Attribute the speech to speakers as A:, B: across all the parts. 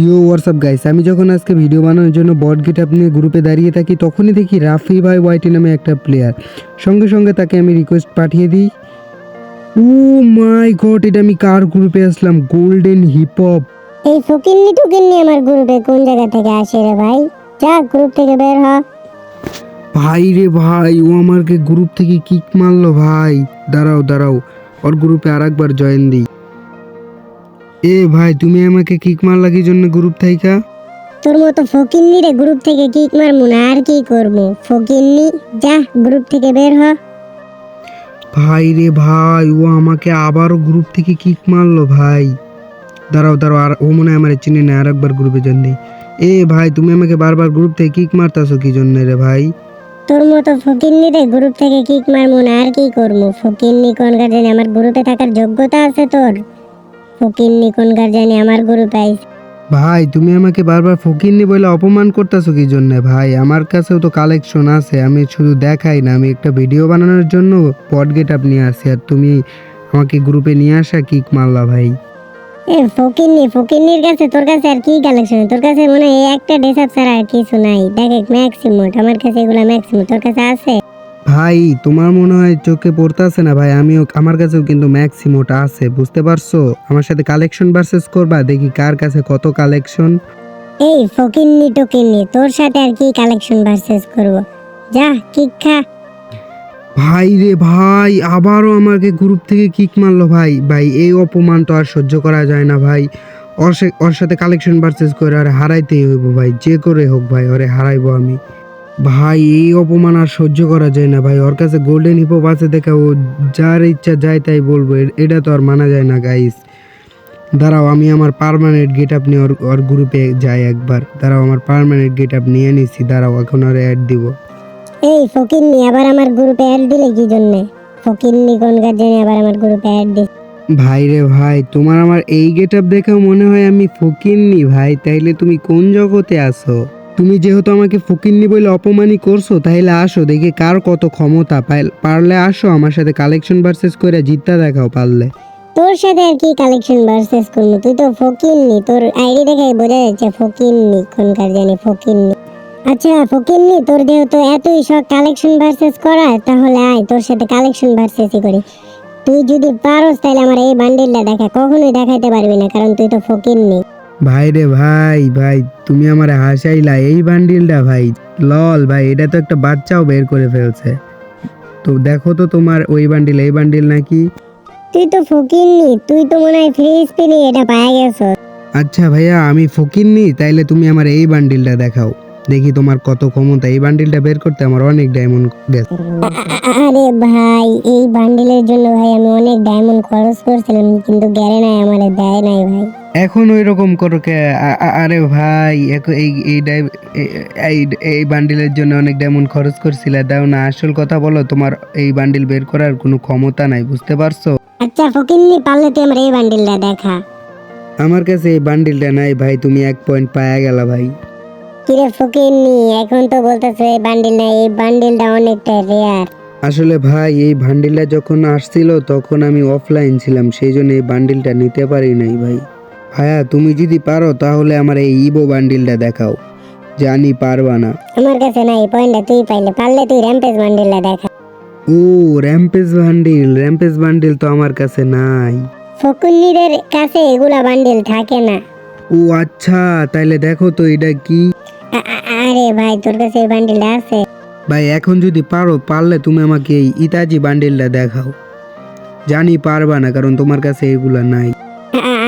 A: You WhatsApp guys আমি যখন আজকে ভিডিও বানানোর জন্য বট গেট আপ নিয়ে গ্রুপে দাঁড়িয়ে থাকি তখনই দেখি রাফি ভাই ওয়াইটি নামে একটা প্লেয়ার সঙ্গে সঙ্গে তাকে আমি রিকোয়েস্ট পাঠিয়ে দিই। ও মাই গড এটা আমি কার গ্রুপে আসলাম? গোল্ডেন হিপ হপ
B: এই ফকিন্নি টুকিন্নি আমার গ্রুপে কোন জায়গা থেকে আসে রে ভাই? যা গ্রুপ থেকে বের হ।
A: ভাই রে ভাই ও আমাকে গ্রুপ থেকে কিক মারলো ভাই। দাঁড়াও দাঁড়াও। ওর গ্রুপে আর একবার জয়েন দিই। এ ভাই তুমি আমাকে কিক মারলা কি জন্য গ্রুপ থাইকা?
B: তোর মতো ফকিন্নি রে গ্রুপ থেকে কিক মারমু না আর কি করব ফকিন্নি যা গ্রুপ থেকে বের হ।
A: ভাই রে ভাই ও আমাকে আবারও গ্রুপ থেকে কিক মারলো ভাই। দাঁড়াও দাঁড়াও আর ও মনে হয় আমার চিনে না আর একবার গ্রুপে দিই। এ ভাই তুমি আমাকে বারবার গ্রুপ থেকে কিক মারতাছো কি জন্য রে ভাই?
B: তোর মতো ফকিন্নি রে গ্রুপ থেকে কিক মারমু না আর কি করব ফকিন্নি কোন জানি আমার গ্রুপে থাকার যোগ্যতা আছে তোর। ফকিন্নি কোন জানি আমার গ্রুপে আইস
A: ভাই তুমি আমাকে বারবার ফকিরনি বলে অপমান করতেছো কি জন্য? ভাই আমার কাছেও তো কালেকশন আছে আমি শুধু দেখাই না আমি একটা ভিডিও বানানোর জন্য পট গেট আপ নিয়ে আসি আর তুমি আমাকে গ্রুপে নিয়ে আসা কিক মারলা ভাই।
B: এ ফকিন্নি ফকিন্নির কাছে তোর কাছে আর কি কালেকশন তোর কাছে মনে হয় এই একটা ড্রেস আপ ছাড়া আর কিছু নাই। দেখ ম্যাক্সিমোট আমার কাছে এগুলা ম্যাক্সিমোট তোর কাছে আছে?
A: ভাই তোমার মনে হয় চোখে পড়তাছে না ভাই? আমিও আমার কাছেও কিন্তু ম্যাক্সিমোটা আছে বুঝতে পারছ? আমার সাথে কালেকশন ভার্সেস করবা দেখি কার কাছে কত কালেকশন
B: এই ফকিন্নি টকিন্নি তোর সাথে আর কি কালেকশন ভার্সেস করব? যা কিক খা।
A: ভাই রে ভাই আবারও আমাকে গ্রুপ থেকে কিক মারলো ভাই। ভাই এই অপমান তো আর সহ্য করা যায় না ভাই। ওর সাথে কালেকশন পারচেস করে আর হারাইতেই হইব ভাই যে করে হোক ভাই ওরে হারাইবো আমি। ভাই এই অপমান আর সহ্য করা যায় না ভাই। ওর কাছে গোল্ডেন হিপপ আছে দেখে ও যার ইচ্ছা যায় তাই বলব। এটা তো আর মানা যায় না গাইস দাঁড়াও আমি আমার পার্মানেন্ট গেট আপ নিয়ে ওর ওর গ্রুপে যাই একবার। দাঁড়াও আমার পার্মানেন্ট গেট আপ নিয়ে নিছি। দাঁড়াও এখন আর অ্যাড দিব।
B: এই ফকিন্নি আবার আমার গ্রুপে অ্যাড দিলে কি জন্য? ফকিন্নি কোন জানি আবার আমার গ্রুপে অ্যাড দিস
A: ভাই রে ভাই তোমার আমার এই গেট আপ দেখে মনে হয় আমি ফকিরনি ভাই। তাইলে তুমি কোন জগতে আসো তুমি যেহেতু আমাকে ফকিরনি বলে অপমানই করছ তাইলে আসো, দেখি কার কত ক্ষমতা। পারলে আসো, আমার সাথে কালেকশন ভার্সেস করে জিততে দেখাও পারলে।
B: তোর সাথে আর কি কালেকশন ভার্সেস করব? তুই তো ফকিন্নি, তোর আইডি দেখে বোঝা যাচ্ছে ফকিন্নি, কোনকার জানি ফকিন্নি। আচ্ছা ফকিন্নি, তোর যেহেতু এতই সব কালেকশন ভার্সেস করা তাহলে আয়, তোর সাথে কালেকশন ভার্সেসই করি। তুই যদি পারোস, তাহলে আমার এই বান্ডিলটা দেখা, কখনোই দেখাইতে পারবি না, কারণ তুই তো ফকিন্নি।
A: ভাই রে ভাই ভাই তুমি আমার হাসাইলা এই বান্ডিলটা ভাই লল ভাই এটা তো একটা বাচ্চাও বের করে ফেলছে। তো দেখো তো তোমার ওই বান্ডিল এই বান্ডিল নাকি?
B: তুই তো ফকিরনি তুই তো মনে হয় ফ্রি স্পিনে এটা পায়ে গেছো
A: আচ্ছা ভাইয়া আমি ফকিরনি তাইলে তুমি আমার এই বান্ডিলটা দেখাও। দেখি তোমার কত ক্ষমতা। এই বান্ডিলটা বের করতে আমার অনেক ডায়মন্ড গেছে
B: আরে ভাই এই বান্ডিলের জন্য ভাই আমি অনেক ডায়মন্ড খরচ করছিলাম কিন্তু গ্যারে নাই আমার দেয় নাই ভাই।
A: এখন ওই রকম করো কে? আরে ভাই এই এই এই- এই এই বান্ডিলের জন্য অনেক ডায়মন্ড খরচ করছিলে দাও না আসল কথা বলো তোমার এই বান্ডিল বের করার কোনো ক্ষমতা নাই বুঝতে পারছ?
B: আচ্ছা ফকিন্নি পারলে তুই আমার এই বান্ডিলটা দেখা।
A: আমার কাছে এই বান্ডিলটা নাই ভাই তুমি এক পয়েন্ট পায়া গেলা ভাই।
B: কিরে ফকিন্নি এখন তো বলতেছে এই বান্ডিল না এই বান্ডিলটা অনেকটা রেয়ার
A: আসলে ভাই এই বান্ডিলটা যখন আসছিল তখন আমি অফলাইন ছিলাম সেই জন্য এই বান্ডিলটা নিতে পারি নাই ভাই। ভাইয়া তুমি যদি পারো তাহলে আমার এই ইবো বান্ডিলটা দেখাও। জানি পারবা না।
B: আমার কাছে নাই পয়েন্টটা তুই পাইলে পারলে তুই র্যাম্পেজ বান্ডিলটা দেখা।
A: ও র্যাম্পেজ বান্ডিল র্যাম্পেজ বান্ডিল তো আমার কাছে নাই।
B: ফকুন্নিদের কাছে এগুলা বান্ডিল থাকে না।
A: ও আচ্ছা তাইলে দেখো তো এটা কি।
B: আরে ভাই তোর কাছে এই বান্ডিলটা আছে?
A: ভাই এখন যদি পারো পারলে তুমি আমাকে এই ইতাজি বান্ডিলটা দেখাও। জানি পারবা না কারণ তোমার কাছে এগুলা নাই।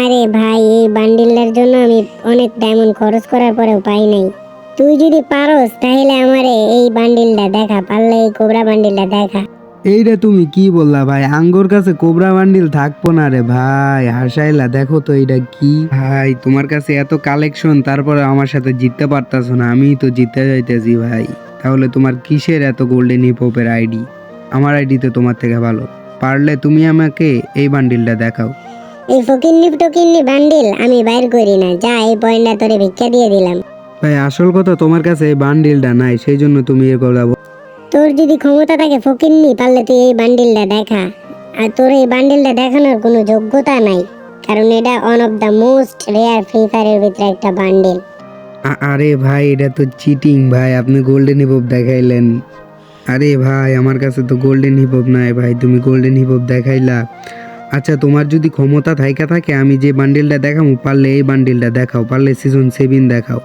B: আরে ভাই এই বান্ডিলটার জন্য আমি অনেক ডায়মন্ড খরচ করার পরেও পাই নাই। তুই যদি পারোস তাহলে আমারে এই বান্ডিলটা দেখা পারলে এই কোবরা বান্ডিলটা দেখা।
A: এইটা তুমি কি বললা ভাই? আঙ্গর কাছে কোবরা বান্ডিল থাকব না রে ভাই। হাসাইলা দেখো তো এইটা কি? ভাই তোমার কাছে এত কালেকশন তারপরে আমার সাথে জিততে পারতাছো না। আমি তো জিততে যাইতেছি ভাই। তাহলে তোমার কিসের এত গোল্ডেন হিপ হপের আইডি আমার আইডিতে তোমার থেকে ভালো। পারলে তুমি আমাকে এই বান্ডিলটা দেখাও।
B: এই ফকিন্নি টকিন্নি বান্ডিল আমি বাইর করি না। যা এই পয়েন্টটা তোরে ভিক্ষা দিয়ে দিলাম।
A: ভাই আসল কথা তোমার কাছে এই বান্ডিলটা নাই সেই জন্য তুমি এ কথা বল-
B: তোর যদি ক্ষমতা থাকে ফকিন্নি, পারলে তুই এই বান্ডিলটা দেখা। আর তোর এই বান্ডিলটা দেখানোর কোনো যোগ্যতা নাই, কারণ এটা one of the most rare free ফায়ারের ভিতরে একটা বান্ডেল
A: আরে ভাই, এটা তো চিটিং ভাই, আপনি গোল্ডেন হিপ দেখাইলেন। আরে ভাই, আমার কাছে তো গোল্ডেন হিপ নাই ভাই, তুমি গোল্ডেন হিপ দেখাইলা। আচ্ছা তোমার যদি ক্ষমতা থাইকা থাকে, আমি যে বান্ডিলটা দেখাবো পারলে এই বান্ডিলটা দেখাও, পারলে সিজন সেভেন দেখাও।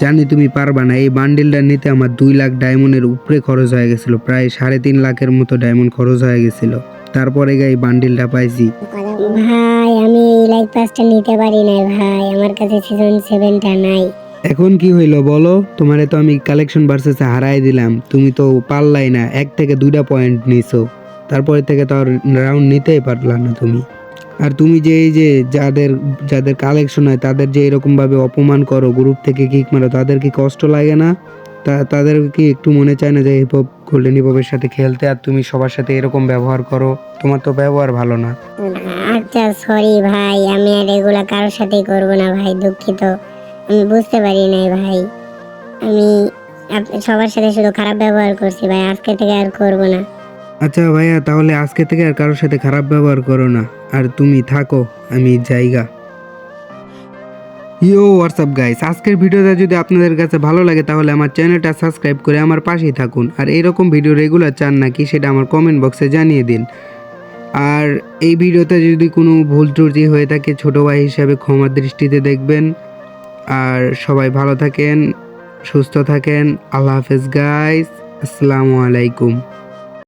A: জানি তুমি পারবা না এই বান্ডিলটা নিতে আমার দুই লাখ ডায়মন্ডের উপরে খরচ হয়ে গেছিল প্রায় সাড়ে তিন লাখের মতো ডায়মন্ড খরচ হয়ে গেছিল। তারপরে গাই বান্ডিলটা পাইছি।
B: ভাই আমি এই লাইফ পাসটা নিতে পারি না ভাই আমার কাছে সিজন সেভেনটা নাই।
A: এখন কি হইল বলো? তোমারে তো আমি কালেকশন ভার্সেসে হারাই দিলাম তুমি তো পারলাই না এক থেকে দুইটা পয়েন্ট নিছো। তারপরে থেকে তো আর রাউন্ড নিতেই পারলা না তুমি। আর তুমি যে এই যে যাদের যাদের কালেকশন হয়, তাদের যে এরকমভাবে অপমান করো গ্রুপ থেকে কিক মারো, তাদের কি কষ্ট লাগে না? তা, তাদের কি একটু মনে চায় না যে হিপ হপ গোল্ডেন হিপ হপের সাথে খেলতে আর তুমি সবার সাথে এরকম ব্যবহার করো? তোমার তো ব্যবহার ভালো না।
B: আচ্ছা সরি ভাই, আমি আর এগুলা কারোর সাথেই করব না ভাই, দুঃখিত। আমি বুঝতে পারি নাই ভাই। আমি সবার সাথে শুধু খারাপ ব্যবহার করছি ভাই, আজকে থেকে আর করব না।
A: আচ্ছা ভাইয়া, তাহলে আজকে থেকে আর কারোর সাথে খারাপ ব্যবহার করো না। আর তুমি থাকো, আমি জায়গা। ইয়ো হোয়াটসঅ্যাপ গাইস আজকের ভিডিওটা যদি আপনাদের কাছে ভালো লাগে, তাহলে আমার চ্যানেলটা সাবস্ক্রাইব করে আমার পাশেই থাকুন। আর এরকম ভিডিও রেগুলার চান নাকি, সেটা আমার কমেন্ট বক্সে জানিয়ে দিন। আর এই ভিডিওতে যদি কোনো ভুল ত্রুটি হয়ে থাকে, ছোট ভাই হিসাবে ক্ষমার দৃষ্টিতে দেখবেন। আর সবাই ভালো থাকেন, সুস্থ থাকেন। আল্লাহ হাফেজ গাইস আসসালামু আলাইকুম।